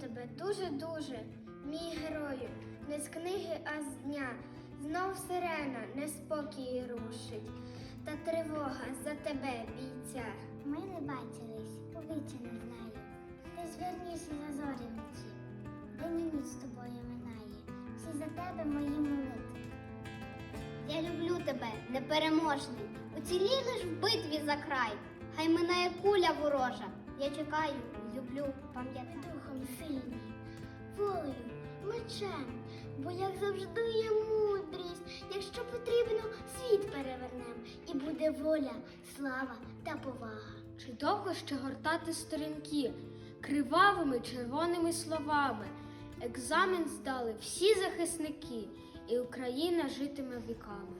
тебе дуже-дуже, мій герою, не з книги, а з дня. Знов сирена неспокій рушить, та тривога за тебе, бійця. Ми не бачились, повіче не знаю. Ти звернішся за зорі вночі. День і ніч з тобою минає. Всі за тебе мої молитви. Я люблю тебе, непереможний. Уцілілиш в битві за край. Хай минає куля ворожа. Я чекаю, люблю, пам'ятаю. Духом сильний, волею, мечем, бо як завжди є мудрість, якщо потрібно, світ перевернем, і буде воля, слава та повага. Чи довго ще гортати сторінки кривавими червоними словами? Екзамен здали всі захисники, і Україна житиме віками.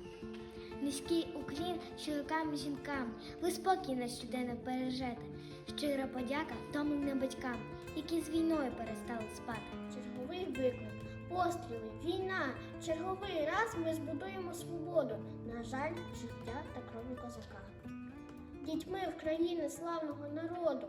Низький уклін чоловікам і жінкам, ви спокій нас щоденно бережете. Щира подяка втомленим батькам, які з війною перестали спати. Черговий виклик, постріли, війна. Черговий раз ми збудуємо свободу. На жаль, життя та крові козака. Дітьми в країни славного народу.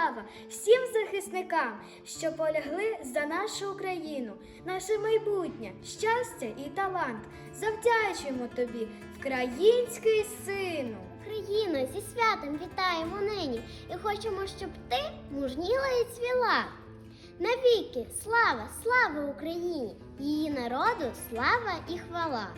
Слава всім захисникам, що полягли за нашу Україну, наше майбутнє, щастя і талант. Завдячуємо тобі, вкраїнський сину. Україно, зі святом вітаємо нині і хочемо, щоб ти мужніла і цвіла. Навіки, слава, слава Україні! Її народу слава і хвала.